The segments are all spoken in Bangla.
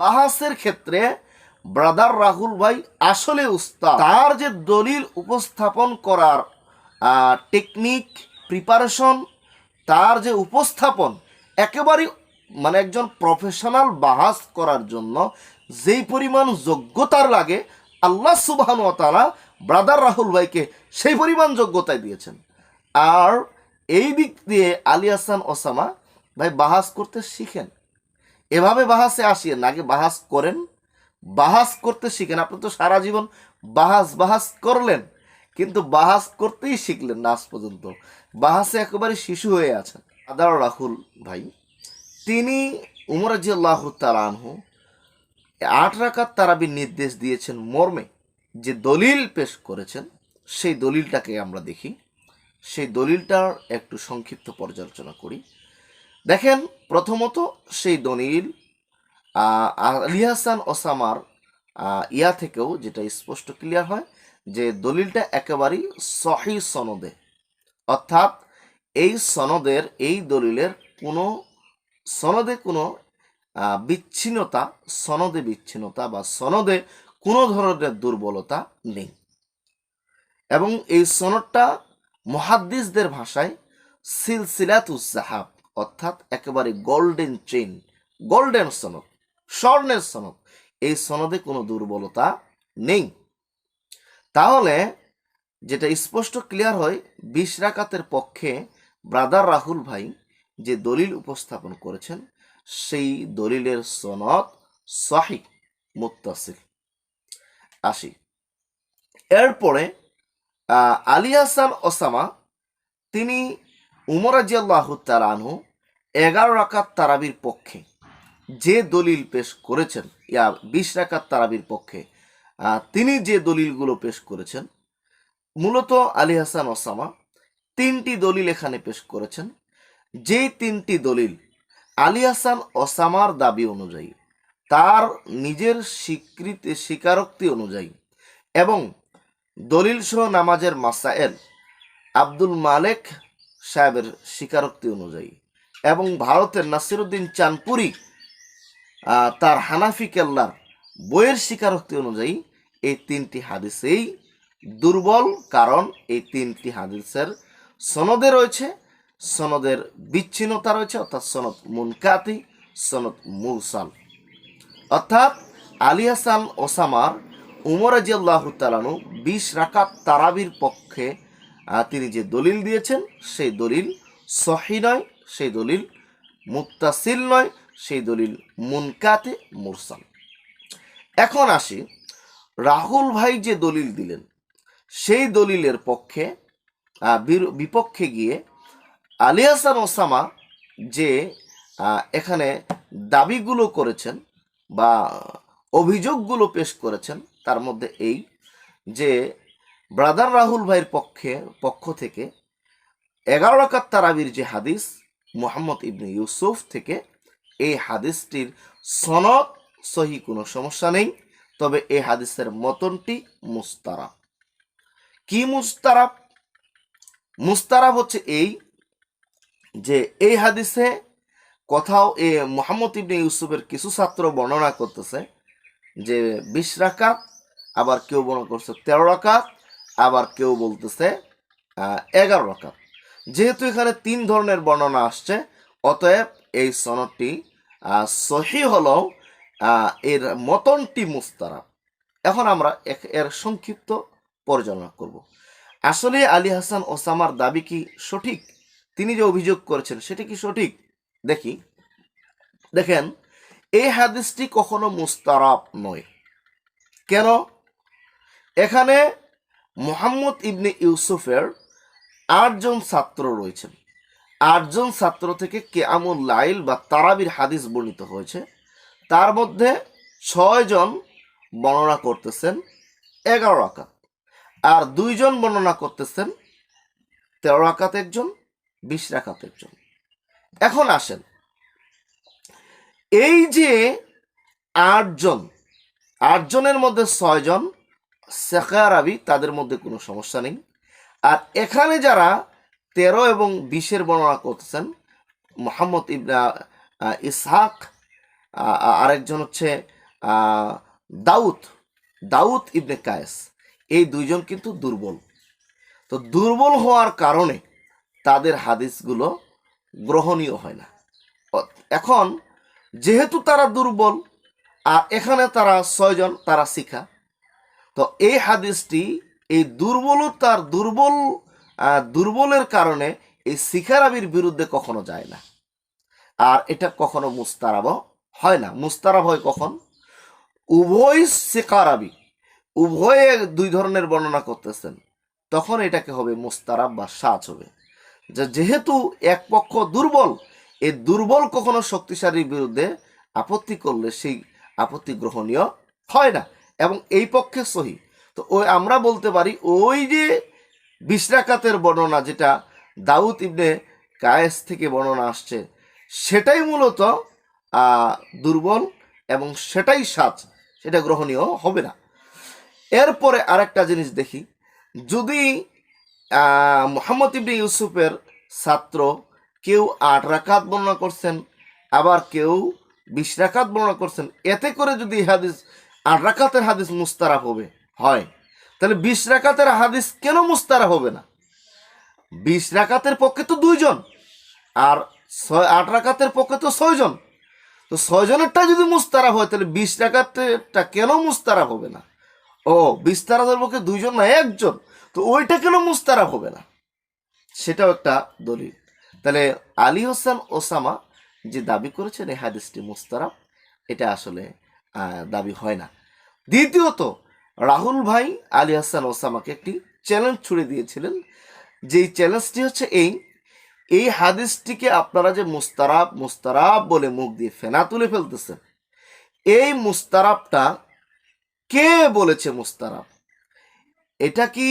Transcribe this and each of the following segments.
বাহাসের ক্ষেত্রে ব্রাদার রাহুল ভাই আসলে উস্তাদ। তার যে দলিল উপস্থাপন করার টেকনিক প্রিপারেশন তার যে উপস্থাপন, একেবারেই মানে একজন প্রফেশনাল বাহাস করার জন্য যেই পরিমাণ যোগ্যতার লাগে আল্লাহ সুবাহান তালা ব্রাদার রাহুল ভাইকে সেই পরিমাণ যোগ্যতায় দিয়েছেন। আর এই দিক দিয়ে আলী হাসান ওসামা ভাই বাহাস করতে শিখেন। এভাবে বাহাসে আসিয়েন, আগে বাহাস করেন, বাহাস করতে শিখেন। আপনি তো সারা জীবন বাহাস বাহাস করলেন, কিন্তু বাহাস করতেই শিখলেন না আজ পর্যন্ত। বাহাসে একেবারে শিশু হয়ে আছেন। আদার রাহুল ভাই, তিনি উমর রাজিয়াল্লাহ তালানহু আট রাকাত তারাবির নির্দেশ দিয়েছেন মর্মে যে দলিল পেশ করেছেন, সেই দলিলটাকে আমরা দেখি। সেই দলিলটার একটু সংক্ষিপ্ত পর্যালোচনা করি। দেখেন, প্রথমত সেই দলিল আলী হাসান ওসামার ইয়া থেকেও যেটা স্পষ্ট ক্লিয়ার হয় যে দলিলটা একেবারেই সহি সনদে। অর্থাৎ এই সনদের, এই দলিলের কোনো সনদে কোনো বিচ্ছিন্নতা, সনদে বিচ্ছিন্নতা বা সনদে কোনো ধরনের দুর্বলতা নেই। এবং এই সনদটা মহাদ্দিসদের ভাষায় সিলসিলাতুস জাহাব অর্থাৎ একেবারে গোল্ডেন চেন গোল্ডেন সনদ, স্বর্ণের সনদ। এই সনদে কোনো দুর্বলতা নেই। তাহলে যেটা স্পষ্ট ক্লিয়ার হয়, বিশ রাকাতের পক্ষে ব্রাদার রাহুল ভাই যে দলিল উপস্থাপন করেছেন, সেই দলিলের সনদ সহি, মুত্তাসিল। আসি। এরপরে আলী হাসান ওসামা, তিনি উমর রাজিয়াল্লাহ তালানহু এগারো রাকাত তারাবির পক্ষে যে দলিল পেশ করেছেন, ইয়া বিশ রাকাত তারাবির পক্ষে তিনি যে দলিলগুলো পেশ করেছেন, মূলত আলী হাসান ওসামা তিনটি দলিল এখানে পেশ করেছেন। যেই তিনটি দলিল আলী হাসান ওসামার দাবি অনুযায়ী, তার নিজের স্বীকৃতি, স্বীকারোক্তি অনুযায়ী এবং দলিল সহ নামাজের মাসায়েল আব্দুল মালেক সাহেবের স্বীকারোক্তি অনুযায়ী এবং ভারতের নাসিরুদ্দিন চাঁদপুরি আহ, তার হানাফি কেল্লার বইয়ের স্বীকারোক্তি অনুযায়ী এই তিনটি হাদিসেই দুর্বল কারণ এই তিনটি হাদিসের সনদে রয়েছে। সনদের বিচ্ছিন্নতা রয়েছে অর্থাৎ সনদ মুনকাতি সনদ মুরসাল। অর্থাৎ আলী হাসান ওসামার উমর রাজিয়াল্লাহ তালানু বিশ রাকাত তারাবির পক্ষে তিনি যে দলিল দিয়েছেন সেই দলিল সহি নয়। সেই দলিল মুত্তাসিল নয়, সেই দলিল মুনকাতে মুরসাল। এখন আসি রাহুল ভাই যে দলিল দিলেন, সেই দলিলের পক্ষে বিপক্ষে গিয়ে আলী হাসান ওসামা যে এখানে দাবিগুলো করেছেন বা অভিযোগগুলো পেশ করেছেন, তার মধ্যে এই যে ব্রাদার রাহুল ভাইয়ের পক্ষে, পক্ষ থেকে এগারো রাকাত তারাবির যে হাদিস মোহাম্মদ ইবনে ইউসুফ থেকে এই হাদিসটির সনদ সহি কোনো সমস্যা নেই, তবে এই হাদিসের মতনটি মুস্তারাব। কি মুস্তারাব? মুস্তারাব হচ্ছে এই যে এই হাদিসে কোথাও এ মোহাম্মদ ইবনে ইউসুফের কিছু ছাত্র বর্ণনা করতেছে যে বিশ রাকাত, আবার কেউ বর্ণনা করছে তেরো রাকাত, আবার কেউ বলতেছে এগারো রাকাত। যেহেতু এখানে তিন ধরনের বর্ণনা আসছে, অতএব এই সনদটি সহি হলেও এর মতনটি মুস্তারাব। এখন আমরা এর সংক্ষিপ্ত পর্যালোচনা করব। আসলে আলী হাসান ওসামার দাবি কি সঠিক? তিনি যে অভিযোগ করেছেন সেটি কি সঠিক? দেখি। দেখেন, এই হাদিসটি কখনো মুস্তারাব নয়। কেন? এখানে মোহাম্মদ ইবনে ইউসুফের আটজন ছাত্র রয়েছেন আটজন ছাত্র থেকে কেয়ামুল লাইল বা তারাবির হাদিস বর্ণিত হয়েছে। তার মধ্যে ছয়জন বর্ণনা করতেছেন এগারো রাকাত। আর দুইজন বর্ণনা করতেছেন তেরো রাকাত একজন, বিশ রাকাত একজন। এখন আসেন, এই যে আটজন, আটজনের মধ্যে ছয়জন সেকারাবি তাদের মধ্যে কোনো সমস্যা নেই। আর এখানে যারা তেরো এবং বিশের বর্ণনা করতেছেন, মোহাম্মদ ইবনা ইসহাক আরেকজন হচ্ছে দাউদ দাউদ ইবনে কায়েস। এই দুইজন কিন্তু দুর্বল। তো দুর্বল হওয়ার কারণে তাদের হাদিসগুলো গ্রহণীয় হয় না। এখন যেহেতু তারা দুর্বল, আর এখানে তারা ছয়জন, তারা শিখা। তো এই হাদিসটি এই দুর্বলতার দুর্বল দুর্বলের কারণে এই শিখারাবির বিরুদ্ধে কখনো যায় না। আর এটা কখনো মুস্তারাব হয় না। মুস্তারাব হয় কখন? উভয় শিকারাবি উভয়ে দুই ধরনের বর্ণনা করতেছেন। তখন এটাকে হবে মুস্তারাব বা সাজ হবে। যেহেতু এক পক্ষ দুর্বল এই দুর্বল কখনো শক্তিশালীর বিরুদ্ধে আপত্তি করলে সেই আপত্তি গ্রহণীয় হয় না। এবং এই পক্ষে সহি। তো ওই আমরা বলতে পারি ওই যে বিশ্রাকাতের বর্ণনা যেটা দাউদ ইবনে কায়েস থেকে বর্ণনা আসছে, সেটাই মূলত দুর্বল এবং সেটাই সাজ সেটা গ্রহণীয় হবে না। এরপরে আরেকটা জিনিস দেখি, যদি মোহাম্মদ ইবনে ইউসুফের ছাত্র কেউ আট রাকাত বর্ণনা করছেন, আবার কেউ বিশ রাকাত বর্ণনা করছেন, এতে করে যদি হাদিস, আট রাকাতের হাদিস মুস্তারাফ হবে। হয়। তাহলে বিশ রাকাতের হাদিস কেন মুস্তারা হবে না? বিশ রাকাতের পক্ষে তো দুইজন, আর ছয়, আট রাকাতের পক্ষে তো ছয়জন। তো ছয়জনেরটা যদি মুস্তারাফ হয়, তাহলে বিশ রাকাতেরটা কেন মুস্তারা হবে না? ও বিশ তারাদের পক্ষে দুইজন না, একজন। তো ওইটা কেন মুস্তারা হবে না? সেটাও একটা দলিল। তাহলে আলী হোসেন ওসামা যে দাবি করেছেন, এই হাদিসটি মুস্তারাফ এটা আসলে দাবি হয় না। দ্বিতীয়ত রাহুল ভাই আলী হাসান ওসামাকে একটি চ্যালেঞ্জ ছুড়ে দিয়েছিলেন। যেই চ্যালেঞ্জটি হচ্ছে এই এই হাদিসটিকে আপনারা যে মুস্তারাব মুস্তারাব বলে মুখ দিয়ে ফেনা তুলে ফেলতেছেন, এই মুস্তারাবটা কে বলেছে মুস্তারাব? এটা কি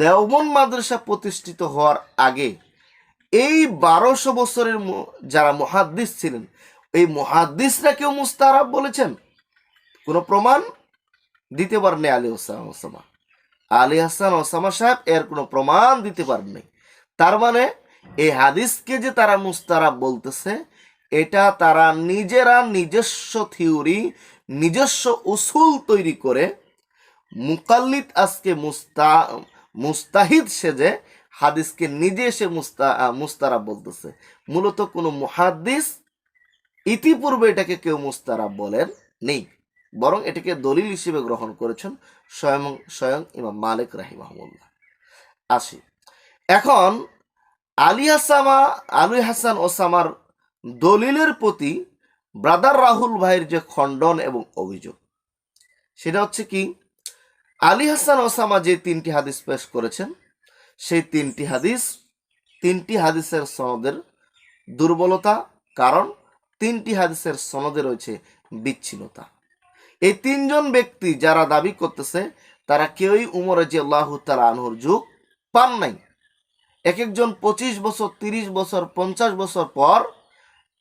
দেওবন মাদ্রাসা প্রতিষ্ঠিত হওয়ার আগে এই বারোশো বছরের যারা মহাদ্দিস ছিলেন, এই মহাদ্দিসরা কেউ মুস্তারাব বলেছেন? কোনো প্রমাণ? দিতে পারেননি আলী হাসান ওসামা। আলী হাসান ওসামা সাহেব এর কোনো প্রমাণ দিতে পারেননি তার মানে এই হাদিসকে যে তারা মুস্তারাব বলতেছে, এটা তারা নিজেরা নিজস্ব থিওরি, নিজস্ব উসুল তৈরি করে মুকাল্লিদ আজকে মুস্তা, মুস্তাহিদ সেজে হাদিসকে নিজে এসে মুস্তা, মুস্তারাব বলতেছে। মূলত কোনো মুহাদ্দিস ইতিপূর্বে এটাকে কেউ মুস্তারাব বলেন নেই। বরং এটিকে দলিল হিসেবে গ্রহণ করেছেন স্বয়ং স্বয়ং ইমাম মালিক রাহিমাহমুল্লাহ আসি। এখন, আলী হাসামা আলী হাসান ওসামার দলিলের প্রতি ব্রাদার রাহুল ভাইয়ের যে খণ্ডন এবং অভিযোগ, সেটা হচ্ছে কি, আলী হাসান ওসামা যে তিনটি হাদিস পেশ করেছেন, সেই তিনটি হাদিস, তিনটি হাদিসের সনদের দুর্বলতা, কারণ তিনটি হাদিসের সনদে রয়েছে বিচ্ছিন্নতা। এই তিনজন ব্যক্তি যারা দাবি করতেছে, তারা কেউই উমর যে আল্লাহ তালা আনহুর যুগ পান নাই। এক একজন পঁচিশ বছর, তিরিশ বছর, পঞ্চাশ বছর পর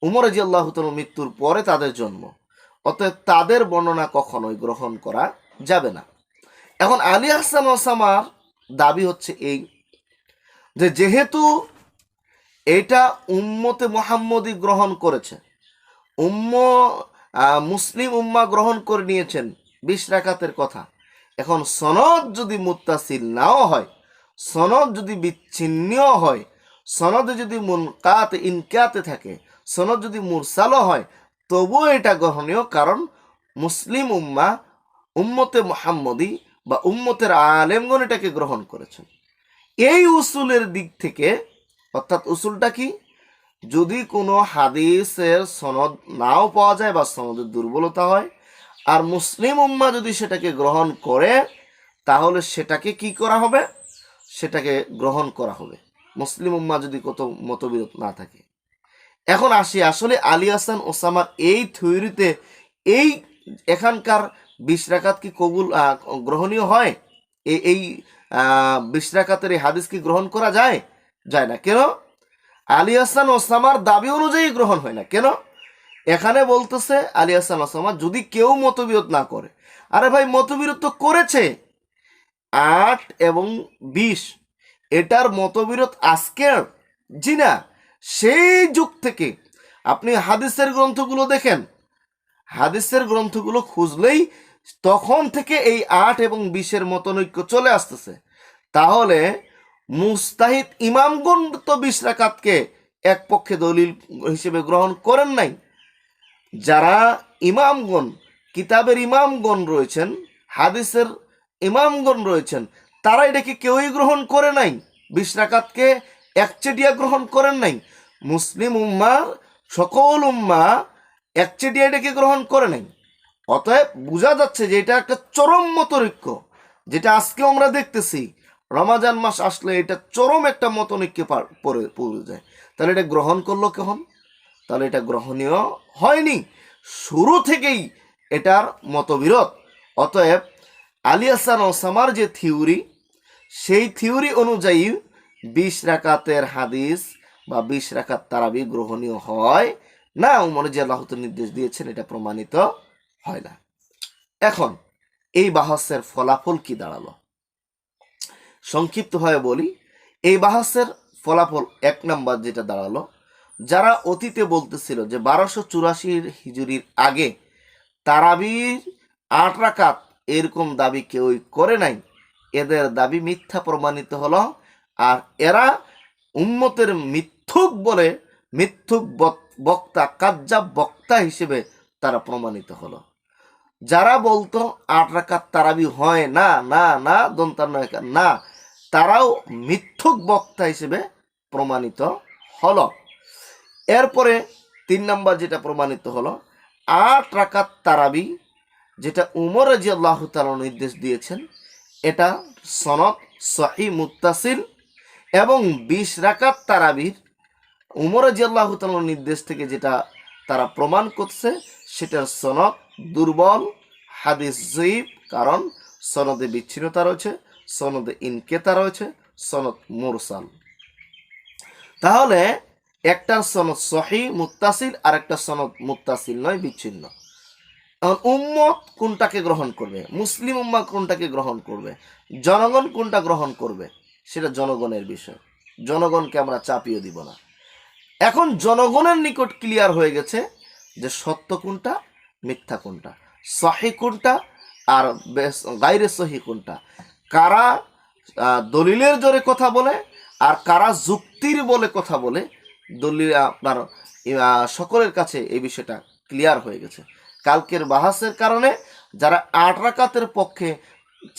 উমর জি আল্লাহ মৃত্যুর পরে তাদের জন্ম। অতএব তাদের বর্ণনা কখনোই গ্রহণ করা যাবে না। এখন আলী হাসান ওসামার দাবি হচ্ছে এই যে যেহেতু এটা উম্মতে মোহাম্মদী গ্রহণ করেছে, উম্ম মুসলিম উম্মা গ্রহণ করে নিয়েছেন বিশ রাকাতের কথা। এখন সনদ যদি মুত্তাসিল নাও হয়, সনদ যদি বিচ্ছিন্ন হয়, সনদে যদি মুনকাতে ইনকাতে থাকে, সনদ যদি মুরসালও হয়, তবুও এটা গ্রহণীয় কারণ মুসলিম উম্মা উম্মতে মোহাম্মদী বা উম্মতের আলেমগণ এটাকে গ্রহণ করেছেন। এই উসুলের দিক থেকে, অর্থাৎ উসুলটা কি? যদি কোনো হাদিসের সনদ নাও পাওয়া যায় বা সনদের দুর্বলতা হয় আর মুসলিম উম্মা যদি সেটাকে গ্রহণ করে তাহলে সেটাকে কি করা হবে? সেটাকে গ্রহণ করা হবে। মুসলিম উম্মা যদি কত মতবিরোধ না থাকে। এখন আসি আসলে আলী হাসান ওসামার এই থিওরিতে এই এখানকার বিশ রাকাত কি কবুল গ্রহণীয় হয়? এই এই আহ, বিশ রাকাতের এই হাদিস কি গ্রহণ করা যায়? যায় না। কেন? আলী হাসান ওসামার দাবি অনুযায়ী গ্রহণ হয় না। কেন? এখানে বলতেছে আলী হাসান ওসামা, যদি কেউ মতবিরোধ না করে, আরে ভাই, মতবিরোধ তো করেছে। আট এবং বিশ, এটার মতবিরোধ আজকের জি না সেই যুগ থেকে আপনি হাদিসের গ্রন্থগুলো দেখেন। হাদিসের গ্রন্থগুলো খুঁজলেই তখন থেকে এই আট এবং বিশের মতনৈক্য চলে আসতেছে। তাহলে মুস্তাহিদ ইমামগণ তো বিশ রাকাতকে এক পক্ষে দলিল হিসেবে গ্রহণ করেন নাই। যারা ইমামগণ, কিতাবের ইমামগণ রয়েছেন, হাদিসের ইমামগণ রয়েছেন, তারা এটাকে কেউই গ্রহণ করে নাই। বিশ রাকাতকে একচেটিয়া গ্রহণ করেন নাই। মুসলিম উম্মা, সকল উম্মা একচেটিয়া এটাকে গ্রহণ করে নাই। অতএব বোঝা যাচ্ছে যে এটা একটা চরম মতৈক্য, যেটা আজকে আমরা দেখতেছি। রমাজান মাস আসলে এটা চরম একটা মতনৈক্যে পড়ে পড়ে যায়। তাহলে এটা গ্রহণ করল কেমন তাহলে এটা গ্রহণীয় হয়নি। শুরু থেকেই এটার মতবিরোধ। অতএব আলী হাসান ওসামার যে থিওরি, সেই থিওরি অনুযায়ী বিশ রাকাতের হাদিস বা বিশ রাকাত তারাবি গ্রহণীয় হয় না। উমর যে আল্লাহ নির্দেশ দিয়েছেন, এটা প্রমাণিত হয় না। এখন এই বাহাসের ফলাফল কি দাঁড়াল? সংক্ষিপ্তভাবে বলি, এই বাহাসের ফলাফল এক নাম্বার যেটা দাঁড়াল, যারা অতীতে বলতেছিল যে বারোশো চুরাশির হিজুরির আগে তারাবির আট রাকাত এরকম দাবি কেউই করে নাই, এদের দাবি মিথ্যা প্রমাণিত হলো, আর এরা উম্মতের মিথ্যুক বলে মিথ্যুক বক- বক্তা, কাজ্জাব বক্তা হিসেবে তারা প্রমাণিত হলো। যারা বলতো আট রাকাত তারাবি হয় না না না দন্তান্ন না তারাও মিথ্যুক বক্তা হিসেবে প্রমাণিত হলো। এরপরে তিন নম্বর যেটা প্রমাণিত হলো, আট রাকাত তারাবি, যেটা উমর রাজি আল্লাহ তালা নির্দেশ দিয়েছেন, এটা সনদ সহি মুত্তাসিল এবং বিশ রাকাত তারাবির উমর রাজি আল্লাহ তালার নির্দেশ থেকে যেটা তারা প্রমাণ করছে, সেটার সনদ দুর্বল, হাদিস জয়ীব কারণ সনদে বিচ্ছিন্নতা রয়েছে। সনদে ইনকেতা রয়েছে, সনদ মুরসাল। তাহলে একটার সনদ সহি মুত্তাসিল, আর একটা সনদ মুত্তাসিল নয়, বিচ্ছিন্ন। উম্মত কোনটাকে গ্রহণ করবে? মুসলিম উম্মা কোনটাকে গ্রহণ করবে? জনগণ কোনটা গ্রহণ করবে? সেটা জনগণের বিষয়। জনগণকে আমরা চাপিয়ে দিব না। এখন জনগণের নিকট ক্লিয়ার হয়ে গেছে যে সত্য কোনটা, মিথ্যা কোনটা। সহি কোনটা, আর গাইরে সহি কোনটা। কারা দলিলের জোরে কথা বলে আর কারা যুক্তির বলে কথা বলে, দলিল আপনার সকলের কাছে এই বিষয়টা ক্লিয়ার হয়ে গেছে। কালকের বাহাসের কারণে যারা আট রাকাতের পক্ষে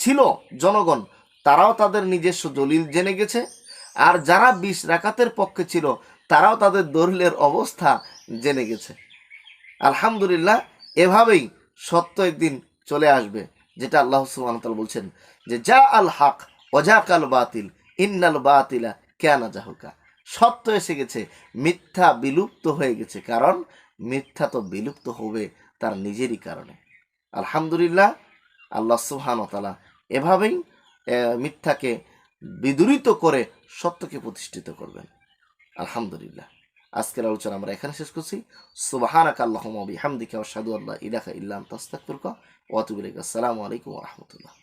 ছিল জনগণ, তারাও তাদের নিজস্ব দলিল জেনে গেছে। আর যারা বিশ রাকাতের পক্ষে ছিল, তারাও তাদের দলিলের অবস্থা জেনে গেছে। আলহামদুলিল্লাহ, এভাবেই সত্য একদিন চলে আসবে, যেটা আল্লাহ সুবহানাহু বলছেন। যে যা আল হক অজা কাল বাতিল, ইন্নাল বাতিলা কেনা জাহুকা। সত্য এসে গেছে, মিথ্যা বিলুপ্ত হয়ে গেছে, কারণ মিথ্যা তো বিলুপ্ত হবে তার নিজেরই কারণে। আলহামদুলিল্লাহ, আল্লাহ সুবহান তালা এভাবেই মিথ্যাকে বিদুরিত করে সত্যকে প্রতিষ্ঠিত করবেন। আলহামদুলিল্লাহ। আজকের আলোচনা আমরা এখানে শেষ করছি। সুবহানাকা আল্লাহুম্মা বিহামদিকা ওয়া আল্লাহ আল্লা ইলাহা ইল্লা আনতা, আস্তাগফিরুকা ওয়া আতুবু ইলাইক। আসসালামু আলাইকুম রাহমাতুল্লাহ।